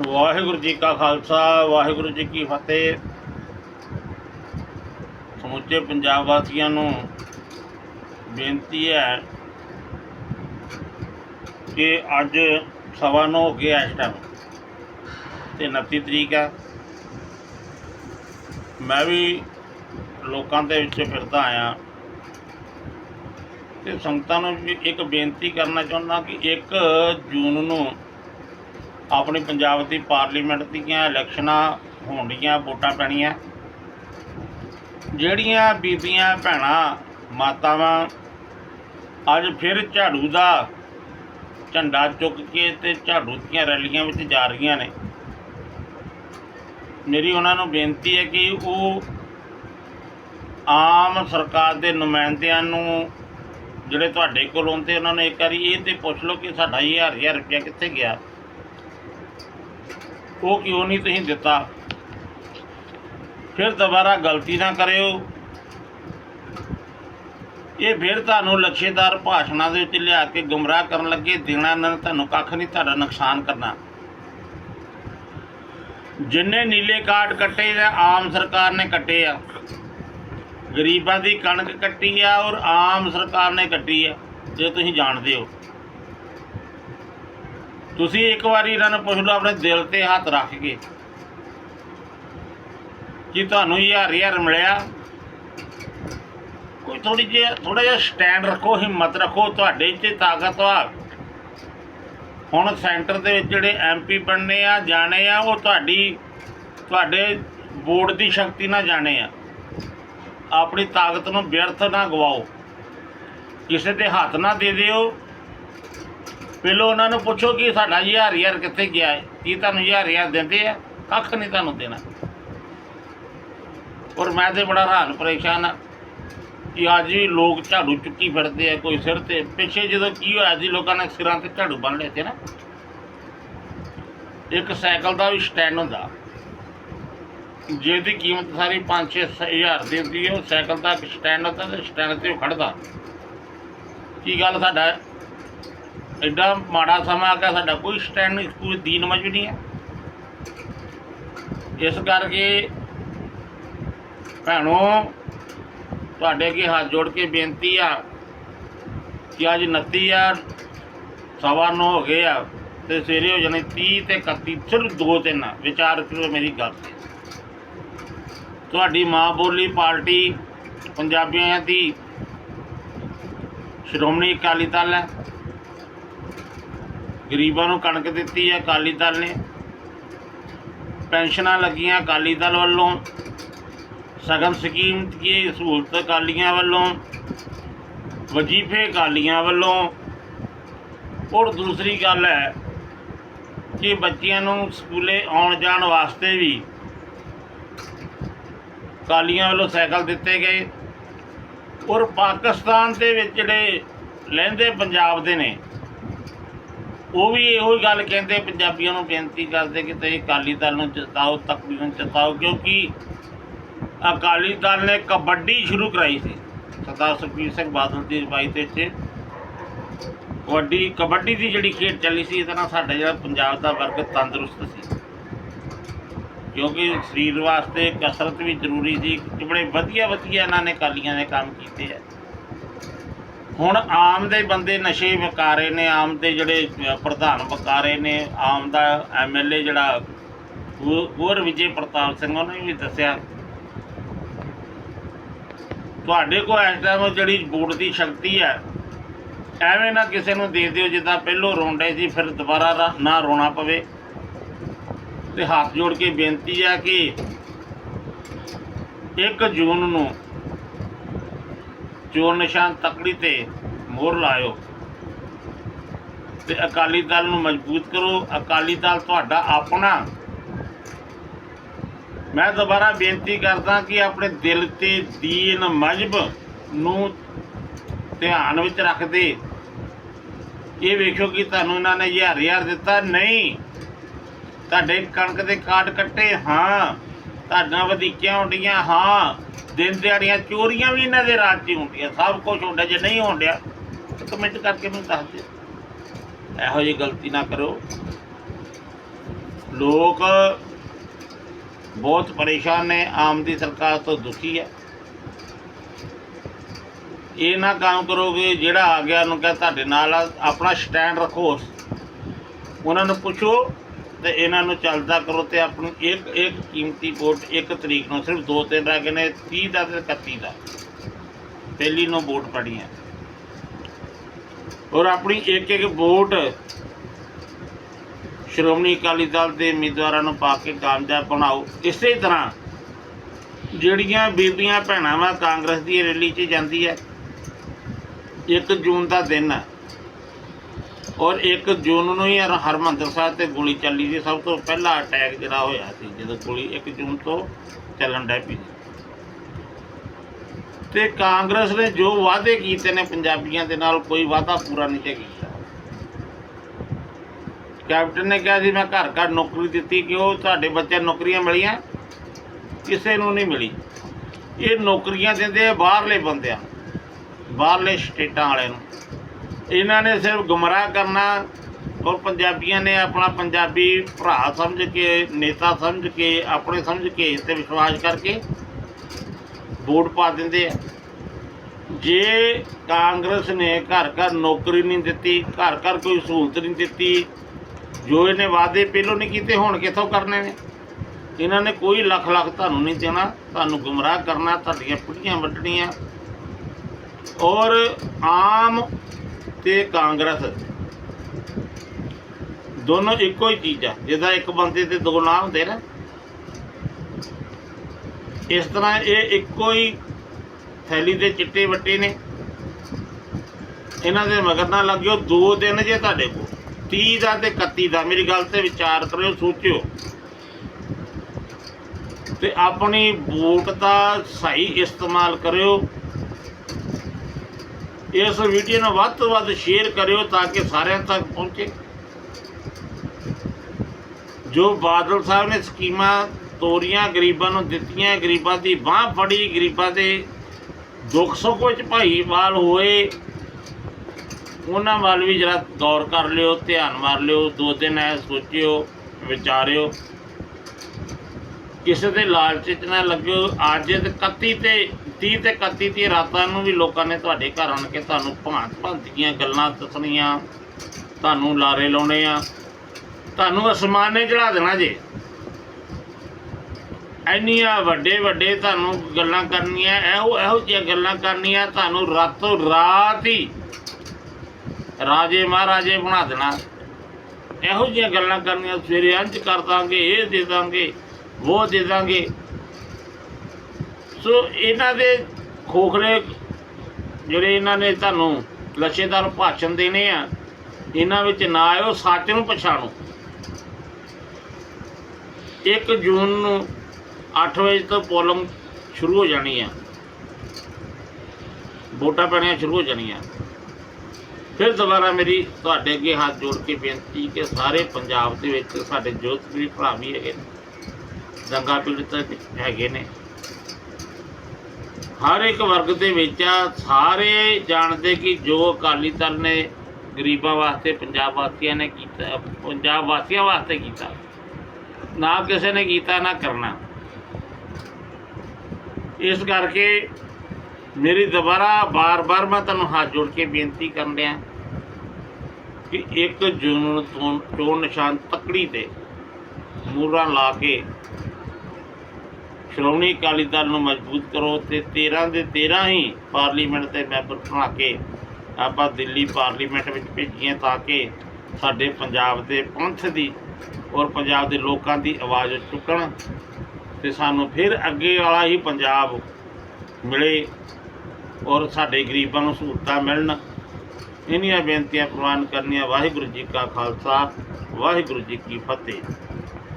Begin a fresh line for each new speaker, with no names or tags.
ਵਾਹਿਗੁਰੂ ਜੀ ਕਾ ਖਾਲਸਾ, ਵਾਹਿਗੁਰੂ ਜੀ ਕੀ ਫਤਿਹ। ਸਮੁੱਚੇ ਪੰਜਾਬ ਵਾਸੀਆਂ ਨੂੰ ਬੇਨਤੀ ਹੈ ਕਿ ਅੱਜ ਸਵਾ ਨੌ ਹੋ ਗਿਆ ਇਸ ਟਾਈਮ ਤੇ 29 ਤਰੀਕ ਹੈ। ਮੈਂ ਵੀ ਲੋਕਾਂ ਦੇ ਵਿੱਚ ਫਿਰਦਾ ਆਇਆ ਤੇ ਸੰਗਤਾਂ ਨੂੰ ਵੀ ਇੱਕ ਬੇਨਤੀ ਕਰਨਾ ਚਾਹੁੰਦਾ ਕਿ 1 ਜੂਨ ਨੂੰ ਆਪਣੀ ਪੰਜਾਬ ਦੀ ਪਾਰਲੀਮੈਂਟ ਦੀਆਂ ਇਲੈਕਸ਼ਨਾਂ ਹੋਣਗੀਆਂ ਵੋਟਾਂ ਪੈਣੀਆਂ। ਜਿਹੜੀਆਂ ਬੀਬੀਆਂ ਭੈਣਾਂ, ਮਾਤਾਵਾਂ ਅੱਜ ਫਿਰ ਝਾੜੂ ਦਾ ਝੰਡਾ ਚੁੱਕ ਕੇ ਤੇ ਝਾੜੂ ਦੀਆਂ ਰੈਲੀਆਂ ਵਿੱਚ ਜਾ ਰਹੀਆਂ ਨੇ। ਮੇਰੀ ਉਹਨਾਂ ਨੂੰ ਬੇਨਤੀ ਹੈ ਕਿ ਉਹ ਆਮ ਸਰਕਾਰ ਦੇ ਨੁਮਾਇੰਦਿਆਂ ਨੂੰ, ਜਿਹੜੇ ਤੁਹਾਡੇ ਕੋਲ ਆਉਂਦੇ, ਉਹਨਾਂ ਨੇ ਇੱਕ ਵਾਰੀ ਇਹ ਤੇ ਪੁੱਛ ਲਓ ਕਿ ਸਾਡਾ ਇਹ ਹਜ਼ਾਰ ਹਜ਼ਾਰ ਰੁਪਇਆ ਕਿੱਥੇ ਗਿਆ। ਉਹ ਕਿਉਂ ਨਹੀਂ ਤੁਸੀਂ ਦਿੱਤਾ? ਫਿਰ ਦੁਬਾਰਾ ਗਲਤੀ ਨਾ ਕਰਿਓ। ਇਹ ਫਿਰ ਤੁਹਾਨੂੰ ਲੱਛੇਦਾਰ ਭਾਸ਼ਣਾਂ ਦੇ ਵਿੱਚ ਲਿਆ ਕੇ ਗੁੰਮਰਾਹ ਕਰਨ ਲੱਗੇ, ਦੇਣਾ ਇਹਨਾਂ ਨੇ ਤੁਹਾਨੂੰ ਕੱਖ ਨਹੀਂ, ਤੁਹਾਡਾ ਨੁਕਸਾਨ ਕਰਨਾ। ਜਿੰਨੇ ਨੀਲੇ ਕਾਰਡ ਕੱਟੇ ਨੇ ਆਮ ਸਰਕਾਰ ਨੇ ਕੱਟੇ ਆ। ਗਰੀਬਾਂ ਦੀ ਕਣਕ ਕੱਟੀ ਆ ਔਰ ਆਮ ਸਰਕਾਰ ਨੇ ਕੱਟੀ ਆ, ਜੇ ਤੁਸੀਂ ਜਾਣਦੇ ਹੋ। ਤੁਸੀਂ ਇੱਕ ਵਾਰੀ ਇਹਨਾਂ ਨੂੰ ਪੁੱਛ ਲਓ, ਆਪਣੇ ਦਿਲ ਤੇ ਹੱਥ ਰੱਖ ਕੇ। ਕਿ ਤੁਹਾਨੂੰ ਹਜ਼ਾਰ ਹਜ਼ਾਰ ਮਿਲਿਆ? ਕੋਈ ਥੋੜੀ ਜਿਹੀ ਥੋੜਾ ਜਿਹਾ ਸਟੈਂਡ ਰੱਖੋ, ਹਿੰਮਤ ਰੱਖੋ, ਤੁਹਾਡੇ 'ਚ ਤਾਕਤ ਆ। ਹੁਣ ਸੈਂਟਰ ਦੇ ਵਿੱਚ ਜਿਹੜੇ ਐਮਪੀ ਬਣਨੇ ਆ, ਜਾਣੇ ਆ, ਉਹ ਤੁਹਾਡੀ, ਤੁਹਾਡੇ ਵੋਟ ਦੀ ਸ਼ਕਤੀ ਨਾਲ ਜਾਣੇ ਆ। ਆਪਣੀ ਤਾਕਤ ਨੂੰ ਵਿਅਰਥ ਨਾ ਗਵਾਓ। ਕਿਸੇ ਦੇ ਹੱਥ ਨਾ ਦੇ ਦਿਓ। ਪਹਿਲਾਂ ਉਹਨਾਂ ਨੂੰ ਪੁੱਛੋ ਕਿ ਸਾਡਾ ਹਜ਼ਾਰ ਹਜ਼ਾਰ ਕਿੱਥੇ ਗਿਆ ਹੈ, ਕੀ ਤੁਹਾਨੂੰ ਹਜ਼ਾਰ ਹਜ਼ਾਰ ਦਿੰਦੇ ਆ? ਕੱਖ ਨਹੀਂ ਤੁਹਾਨੂੰ ਦੇਣਾ। ਔਰ ਮੈਂ ਤੇ ਬੜਾ ਹੈਰਾਨ ਪਰੇਸ਼ਾਨ ਆ ਕਿ ਅੱਜ ਵੀ ਲੋਕ ਝਾੜੂ ਚੁੱਕੀ ਫਿਰਦੇ ਆ ਕੋਈ ਸਿਰ ਤੇ। ਪਿੱਛੇ ਜਦੋਂ ਕੀ ਹੋਇਆ ਸੀ, ਲੋਕਾਂ ਨੇ ਸਿਰਾਂ ਤੇ ਝਾੜੂ ਬੰਨ ਲਏ ਤੇ ਨਾ। ਇੱਕ ਸਾਈਕਲ ਦਾ ਵੀ ਸਟੈਂਡ ਹੁੰਦਾ। ਜਿਹਦੀ ਕੀਮਤ ਸਾਰੀ 5-6 ਹਜ਼ਾਰ ਦੀ ਹੁੰਦੀ ਹੈ, ਉਹ ਸਾਈਕਲ ਦਾ ਇੱਕ ਸਟੈਂਡ ਹੁੰਦਾ ਤੇ ਸਟੈਂਡ ਤੇ ਉਹ ਖੜਦਾ ਕੀ ਗੱਲ ਸਾਡਾ ਐਡਾ ਮਾੜਾ ਸਮਾਂ ਆ ਗਿਆ, ਸਾਡਾ ਕੋਈ ਸਟੈਂਡ ਨਹੀਂ, ਕੋਈ ਦੀਨ ਮਜ ਨਹੀਂ ਹੈ। ਇਸ ਕਰਕੇ ਭੈਣੋ, ਤੁਹਾਡੇ ਅੱਗੇ ਹੱਥ ਜੋੜ ਕੇ ਬੇਨਤੀ ਆ ਕਿ ਅੱਜ 29 ਆ ਸਵਾ ਨੌ ਹੋ ਗਏ ਆ ਤੇ ਸਵੇਰੇ ਹੋ ਜਾਣੇ 30 ਤੇ 31 ਸਿਰਫ ਦੋ ਤਿੰਨ ਵਿਚਾਰ ਕਰੋ ਮੇਰੀ ਗੱਲ ਤੇ। ਤੁਹਾਡੀ ਮਾਂ ਬੋਲੀ ਪਾਰਟੀ ਪੰਜਾਬੀਆਂ ਦੀ ਸ਼੍ਰੋਮਣੀ ਅਕਾਲੀ ਦਲ ਹੈ। ਗਰੀਬਾਂ ਨੂੰ ਕਣਕ ਦਿੱਤੀ ਹੈ ਅਕਾਲੀ ਦਲ ਨੇ। ਪੈਨਸ਼ਨਾਂ ਲੱਗੀਆਂ ਅਕਾਲੀ ਦਲ ਵੱਲੋਂ। ਸਗਨ ਸਕੀਮ ਦੀ ਸਹੂਲਤ ਅਕਾਲੀਆਂ ਵੱਲੋਂ। ਵਜੀਫੇ ਅਕਾਲੀਆਂ ਵੱਲੋਂ। ਔਰ ਦੂਸਰੀ ਗੱਲ ਹੈ ਕਿ ਬੱਚਿਆਂ ਨੂੰ ਸਕੂਲੇ ਆਉਣ ਜਾਣ ਵਾਸਤੇ ਵੀ ਅਕਾਲੀਆਂ ਵੱਲੋਂ ਸਾਈਕਲ ਦਿੱਤੇ ਗਏ। ਔਰ ਪਾਕਿਸਤਾਨ ਦੇ ਵਿੱਚ ਜਿਹੜੇ ਲਹਿੰਦੇ ਪੰਜਾਬ ਦੇ ਨੇ ਉਹ ਵੀ ਇਹੋ ਹੀ ਗੱਲ ਕਹਿੰਦੇ ਪੰਜਾਬੀਆਂ ਨੂੰ ਬੇਨਤੀ ਕਰਦੇ ਕਿ ਤੁਸੀਂ ਅਕਾਲੀ ਦਲ ਨੂੰ ਜਿਤਾਓ ਤਕਰੀਬਨ ਜਿਤਾਓ, ਕਿਉਂਕਿ ਅਕਾਲੀ ਦਲ ਨੇ ਕਬੱਡੀ ਸ਼ੁਰੂ ਕਰਾਈ ਸੀ। ਸਰਦਾਰ ਸੁਖਬੀਰ ਸਿੰਘ ਬਾਦਲ ਦੀ ਅਗਵਾਈ ਦੇ ਵਿੱਚ। ਕਬੱਡੀ ਕਬੱਡੀ ਦੀ ਜਿਹੜੀ ਖੇਡ ਚੱਲੀ ਸੀ, ਇਹਦੇ ਨਾਲ ਸਾਡਾ ਜਿਹੜਾ ਪੰਜਾਬ ਦਾ ਵਰਗ ਤੰਦਰੁਸਤ ਸੀ। ਕਿਉਂਕਿ ਸਰੀਰ ਵਾਸਤੇ ਕਸਰਤ ਵੀ ਜ਼ਰੂਰੀ ਸੀ। ਕਿ ਬੜੇ ਵਧੀਆ ਵਧੀਆ ਇਹਨਾਂ ਨੇ ਕਾਲੀਆਂ ਨੇ ਕੰਮ ਕੀਤੇ ਆ। ਹੁਣ ਆਮ ਦੇ ਬੰਦੇ ਨਸ਼ੇ ਵਿਕਾਰੇ ਨੇ ਆਮ ਦੇ ਜਿਹੜੇ ਅ, ਪ੍ਰਧਾਨ ਵਿਕਾਰੇ ਨੇ ਆਮ ਦਾ ਐਮਐਲਏ ਜਿਹੜਾ ਹੋਰ ਵਿਜੇ ਪ੍ਰਤਾਪ ਸਿੰਘ ਉਹਨੇ ਵੀ ਦੱਸਿਆ। ਤੁਹਾਡੇ ਕੋਲ ਇਸ ਟਾਈਮ ਜਿਹੜੀ ਵੋਟ ਦੀ ਸ਼ਕਤੀ ਹੈ ਐਵੇਂ ਨਾ ਕਿਸੇ ਨੂੰ ਦੇ ਦਿਓ ਜਿੱਦਾਂ ਪਹਿਲੋਂ ਰੋਂਡੇ ਸੀ ਫਿਰ ਦੁਬਾਰਾ ਰਾ- ਨਾ ਰੋਣਾ ਪਵੇ। ਤੇ ਹੱਥ ਜੋੜ ਕੇ ਬੇਨਤੀ ਹੈ ਕਿ 1 ਜੂਨ ਨੂੰ ਚੋਣ ਨਿਸ਼ਾਨ ਤਕੜੀ ਤੇ ਮੋਹਰ ਲਾਇਓ। ਤੇ ਅਕਾਲੀ ਦਲ ਨੂੰ ਮਜ਼ਬੂਤ ਕਰੋ। ਅਕਾਲੀ ਦਲ ਤੁਹਾਡਾ ਆਪਣਾ। ਮੈਂ ਦੁਬਾਰਾ ਬੇਨਤੀ ਕਰਦਾ ਕਿ ਆਪਣੇ ਦਿਲ ਤੇ ਦੀਨ ਮਜਬ ਨੂੰ ਧਿਆਨ ਵਿੱਚ ਰੱਖਦੇ। ਇਹ ਵੇਖੋ ਕਿ ਤੁਹਾਨੂੰ ਇਹਨਾਂ ਨੇ ਹਜ਼ਾਰ ਹਜ਼ਾਰ ਦਿੱਤਾ। ਨਹੀਂ, ਤੁਹਾਡੇ ਕਣਕ ਦੇ ਕਾਟ ਕੱਟੇ। ਹਾਂ। ਤੁਹਾਡਾ ਵਧੀਕੀਆਂ ਹੁੰਦੀਆਂ, ਹਾਂ, ਦਿਨ ਦਿਹਾੜੀਆਂ ਚੋਰੀਆਂ ਵੀ ਇਹਨਾਂ ਦੇ ਰਾਜ 'ਚ ਹੁੰਦੀਆਂ, ਸਭ ਕੁਝ ਹੁੰਦਾ, ਜੇ ਨਹੀਂ ਹੁੰਦਿਆ ਕਮੈਂਟ ਕਰਕੇ ਮੈਨੂੰ ਦੱਸ ਦਿਓ। ਇਹੋ ਜਿਹੀ ਗਲਤੀ ਨਾ ਕਰੋ। ਲੋਕ ਬਹੁਤ ਪਰੇਸ਼ਾਨ ਨੇ, ਆਮ ਦੀ ਸਰਕਾਰ ਤੋਂ ਦੁਖੀ ਹੈ। ਇਹ ਨਾ ਕੰਮ ਕਰੋਗੇ, ਜਿਹੜਾ ਆ ਗਿਆ ਉਹਨੂੰ ਕਹੇ, ਤੁਹਾਡੇ ਨਾਲ ਆਪਣਾ ਸਟੈਂਡ ਰੱਖੋ ਉਹਨਾਂ ਨੂੰ ਪੁੱਛੋ ਤੇ ਇਹਨਾਂ ਨੂੰ ਚੱਲਦਾ ਕਰੋ ਤੇ ਆਪਣੀ ਇੱਕ ਇੱਕ ਕੀਮਤੀ ਵੋਟ ਇੱਕ ਤਰੀਕ ਨੂੰ ਸਿਰਫ ਦੋ ਤਿੰਨ ਰਹਿ ਗਏ ਨੇ 30 ਦਾ ਤੇ 31 ਦਾ। ਪਹਿਲੀ ਨੂੰ ਵੋਟ ਪੜੀਆਂ ਔਰ ਆਪਣੀ ਇੱਕ ਇੱਕ ਵੋਟ ਸ਼੍ਰੋਮਣੀ ਅਕਾਲੀ ਦਲ ਦੇ ਉਮੀਦਵਾਰਾਂ ਨੂੰ ਪਾ ਕੇ ਕਾਮਯਾਬ ਬਣਾਓ। ਇਸੇ ਤਰ੍ਹਾਂ ਜਿਹੜੀਆਂ ਬੀਬੀਆਂ ਭੈਣਾਂ ਵਾ, ਕਾਂਗਰਸ ਦੀ ਰੈਲੀ 'ਚ ਜਾਂਦੀ ਹੈ। 1 ਜੂਨ ਦਾ ਦਿਨ ਹੈ ਔਰ 1 ਜੂਨ ਨੂੰ ਹੀ ਹਰ- ਹਰਮੰਦਰ ਸਾਹਿਬ ਤੇ ਗੋਲੀ ਚੱਲੀ ਸੀ। ਸਭ ਤੋਂ ਪਹਿਲਾ ਅਟੈਕ ਜਿਹੜਾ ਹੋਇਆ ਸੀ ਜਦੋਂ ਗੋਲੀ 1 ਜੂਨ ਤੋਂ ਚੱਲਣ ਡੈ ਪਈ ਤੇ ਕਾਂਗਰਸ ਨੇ ਜੋ ਵਾਅਦੇ ਕੀਤੇ ਨੇ ਪੰਜਾਬੀਆਂ ਦੇ ਨਾਲ ਕੋਈ ਵਾਅਦਾ ਪੂਰਾ ਨਹੀਂ ਜੇ ਕੀਤਾ ਕੈਪਟਨ ਨੇ ਕਿਹਾ ਸੀ ਮੈਂ ਘਰ ਘਰ ਨੌਕਰੀ ਦਿੱਤੀ ਕਿ ਉਹ ਤੁਹਾਡੇ ਬੱਚਿਆਂ ਨੂੰ ਨੌਕਰੀਆਂ ਮਿਲੀਆਂ? ਕਿਸੇ ਨੂੰ ਨਹੀਂ ਮਿਲੀ। ਇਹ ਨੌਕਰੀਆਂ ਦਿੰਦੇ ਆ ਬਾਹਰਲੇ ਬੰਦਿਆਂ ਨੂੰ, ਬਾਹਰਲੇ ਸਟੇਟਾਂ ਵਾਲਿਆਂ ਨੂੰ। ਇਹਨਾਂ ਨੇ ਸਿਰਫ ਗੁੰਮਰਾਹ ਕਰਨਾ ਔਰ ਪੰਜਾਬੀਆਂ ਨੇ ਆਪਣਾ ਪੰਜਾਬੀ ਭਰਾ ਸਮਝ ਕੇ, ਨੇਤਾ ਸਮਝ ਕੇ, ਆਪਣੇ ਸਮਝ ਕੇ ਇਸ ਤੇ ਵਿਸ਼ਵਾਸ ਕਰਕੇ ਵੋਟ ਪਾ ਦਿੰਦੇ ਆ। ਜੇ ਕਾਂਗਰਸ ਨੇ ਘਰ ਘਰ ਨੌਕਰੀ ਨਹੀਂ ਦਿੱਤੀ, ਘਰ ਘਰ ਕੋਈ ਸਹੂਲਤ ਨਹੀਂ ਦਿੱਤੀ, ਜੋ ਇਹਨੇ ਵਾਅਦੇ ਪਹਿਲੋਂ ਨਹੀਂ ਕੀਤੇ, ਹੁਣ ਕਿੱਥੋਂ ਕਰਨੇ ਨੇ? ਇਹਨਾਂ ਨੇ ਕੋਈ ਲੱਖ ਲੱਖ ਤੁਹਾਨੂੰ ਨਹੀਂ ਦੇਣਾ, ਤੁਹਾਨੂੰ ਗੁੰਮਰਾਹ ਕਰਨਾ, ਤੁਹਾਡੀਆਂ ਪਿੜੀਆਂ ਵੱਢਣੀਆਂ। ਔਰ ਆਮ ਤੇ ਕਾਂਗਰਸ। ਦੋਨੋਂ ਇੱਕੋ ਹੀ ਚੀਜ਼ ਆ, ਜਿਹਦਾ ਇੱਕ ਬੰਦੇ ਤੇ ਦੋ ਨਾਂ ਹੁੰਦੇ ਨਾ। ਇਸ ਤਰ੍ਹਾਂ ਇਹ ਇੱਕੋ ਹੀ ਥੈਲੀ ਦੇ ਚਿੱਟੇ ਵੱਟੇ ਨੇ। ਇਹਨਾਂ ਦੇ ਮਗਰ ਨਾ ਲੱਗਿਓ, ਦੋ ਦਿਨ ਜੇ ਤੁਹਾਡੇ ਕੋਲ। 30 ਦਾ ਤੇ 31 ਦਾ, ਮੇਰੀ ਗੱਲ ਤੇ ਵਿਚਾਰ ਕਰਿਓ, ਸੋਚਿਓ। ਤੇ ਆਪਣੀ ਵੋਟ ਦਾ ਸਹੀ ਇਸਤੇਮਾਲ ਕਰਿਓ। ਇਸ ਵੀਡੀਓ ਨੂੰ ਵੱਧ ਤੋਂ ਵੱਧ ਸ਼ੇਅਰ ਕਰਿਓ ਤਾਂ ਕਿ ਸਾਰਿਆਂ ਤੱਕ ਪਹੁੰਚੇ। ਜੋ ਬਾਦਲ ਸਾਹਿਬ ਨੇ ਸਕੀਮਾਂ ਤੋਰੀਆਂ ਗਰੀਬਾਂ ਨੂੰ ਦਿੱਤੀਆਂ, ਗਰੀਬਾਂ ਦੀ ਬਾਹ ਫੜੀ, ਗਰੀਬਾਂ ਦੇ ਦੁੱਖ ਸੁੱਖ ਵਿੱਚ ਭਾਈਵਾਲ ਹੋਏ, ਉਹਨਾਂ ਵੱਲ ਵੀ ਜਰਾ ਗੌਰ ਕਰ ਲਿਓ, ਧਿਆਨ ਮਾਰ ਲਿਓ, ਦੋ ਦਿਨ ਐ ਸੋਚਿਓ, ਵਿਚਾਰਿਓ। ਕਿਸੇ ਦੇ ਲਾਲਚ 'ਚ ਨਾ ਲੱਗਿਓ, ਅੱਜ ਤੇ 31 ਤੇ 30 ਤੇ 31 ਦੀ ਰਾਤਾਂ ਨੂੰ ਵੀ ਲੋਕਾਂ ਨੇ ਤੁਹਾਡੇ ਘਰ ਆਣ ਕੇ ਤੁਹਾਨੂੰ ਭਾਂਤ ਭਾਂਤ ਦੀਆਂ ਗੱਲਾਂ ਦੱਸਣੀਆਂ, ਤੁਹਾਨੂੰ ਲਾਰੇ ਲਾਉਣੇ ਆ। ਤੁਹਾਨੂੰ ਅਸਮਾਨੇ ਚੜਾ ਦੇਣਾ ਜੇ। ਇੰਨੀਆਂ ਵੱਡੇ ਵੱਡੇ ਤੁਹਾਨੂੰ ਗੱਲਾਂ ਕਰਨੀਆਂ, ਇਹੋ ਇਹੋ ਜਿਹੀਆਂ ਗੱਲਾਂ ਕਰਨੀਆਂ, ਤੁਹਾਨੂੰ ਰਾਤੋਂ ਰਾਤ ਹੀ ਰਾਜੇ ਮਹਾਰਾਜੇ ਬਣਾ ਦੇਣਾ। ਇਹੋ ਜਿਹੀਆਂ ਗੱਲਾਂ ਕਰਨੀਆਂ, ਸਵੇਰੇ ਅੰਜ ਕਰ ਦਾਂਗੇ, ਇਹ ਦੇ ਦਾਂਗੇ, ਉਹ ਦੇ ਦਾਂਗੇ। ਸੋ ਇਹਨਾਂ ਦੇ ਖੋਖਲੇ ਜਿਹੜੇ ਇਹਨਾਂ ਨੇ ਤੁਹਾਨੂੰ ਲੱਛੇਦਾਰ ਭਾਸ਼ਣ ਦੇਣੇ ਆ, ਇਹਨਾਂ ਵਿੱਚ ਨਾ ਆਇਓ, ਸੱਚ ਨੂੰ ਪਛਾਣੋ। 1 ਜੂਨ ਨੂੰ 8 ਵਜੇ ਤੋਂ ਪੋਲਿੰਗ ਸ਼ੁਰੂ ਹੋ ਜਾਣੀ ਆ। ਵੋਟਾਂ ਪੈਣੀਆਂ ਸ਼ੁਰੂ ਹੋ ਜਾਣੀਆਂ। ਫਿਰ ਦੁਬਾਰਾ ਮੇਰੀ ਤੁਹਾਡੇ ਅੱਗੇ ਹੱਥ ਜੋੜ ਕੇ ਬੇਨਤੀ ਕਿ ਸਾਰੇ ਪੰਜਾਬ ਦੇ ਵਿੱਚ ਸਾਡੇ ਜੋਤਵੀਰ ਭਰਾ ਵੀ ਹੈਗੇ ਨੇ। ਦੰਗਾ ਪੀੜਤ ਹੈਗੇ ਨੇ। ਹਰ ਇੱਕ ਵਰਗ ਦੇ ਵਿੱਚ ਆ, ਸਾਰੇ ਜਾਣਦੇ ਕਿ ਜੋ ਅਕਾਲੀ ਦਲ ਨੇ ਗਰੀਬਾਂ ਵਾਸਤੇ, ਪੰਜਾਬ ਵਾਸੀਆਂ ਨੇ ਕੀਤਾ, ਪੰਜਾਬ ਵਾਸੀਆਂ ਵਾਸਤੇ ਕੀਤਾ, ਨਾ ਕਿਸੇ ਨੇ ਕੀਤਾ, ਨਾ ਕਰਨਾ। ਇਸ ਕਰਕੇ ਮੇਰੀ ਦੁਬਾਰਾ ਬਾਰ-ਬਾਰ ਮੈਂ ਤੁਹਾਨੂੰ ਹੱਥ ਜੋੜ ਕੇ ਬੇਨਤੀ ਕਰਨ ਰਿਹਾ ਕਿ 1 ਜੂਨ ਤੋਂ ਚੋਣ ਚੋਣ ਨਿਸ਼ਾਨ ਤਕੜੀ ਤੇ ਮੂਰਾਂ ਲਾ ਕੇ ਸ਼੍ਰੋਮਣੀ ਅਕਾਲੀ ਦਲ ਨੂੰ ਮਜ਼ਬੂਤ ਕਰੋ ਤੇ 13 ਦੇ 13 ਹੀ ਪਾਰਲੀਮੈਂਟ ਦੇ ਮੈਂਬਰ ਬਣਾ ਕੇ ਆਪਾਂ ਦਿੱਲੀ ਪਾਰਲੀਮੈਂਟ ਵਿੱਚ ਭੇਜੀਏ ਤਾਂ ਕਿ ਸਾਡੇ ਪੰਜਾਬ ਦੇ ਪੰਥ ਦੀ ਔਰ ਪੰਜਾਬ ਦੇ ਲੋਕਾਂ ਦੀ ਆਵਾਜ਼ ਚੁੱਕਣ ਤੇ ਸਾਨੂੰ ਫਿਰ ਅੱਗੇ ਵਾਲਾ ਹੀ ਪੰਜਾਬ ਮਿਲੇ ਔਰ ਸਾਡੇ ਗਰੀਬਾਂ ਨੂੰ ਸਹੂਲਤਾਂ ਮਿਲਣ। ਇੰਨੀਆਂ ਬੇਨਤੀਆਂ ਪ੍ਰਵਾਨ ਕਰਨੀਆਂ। ਵਾਹਿਗੁਰੂ ਜੀ ਕਾ ਖਾਲਸਾ, ਵਾਹਿਗੁਰੂ ਜੀ ਕੀ ਫਤਿਹ।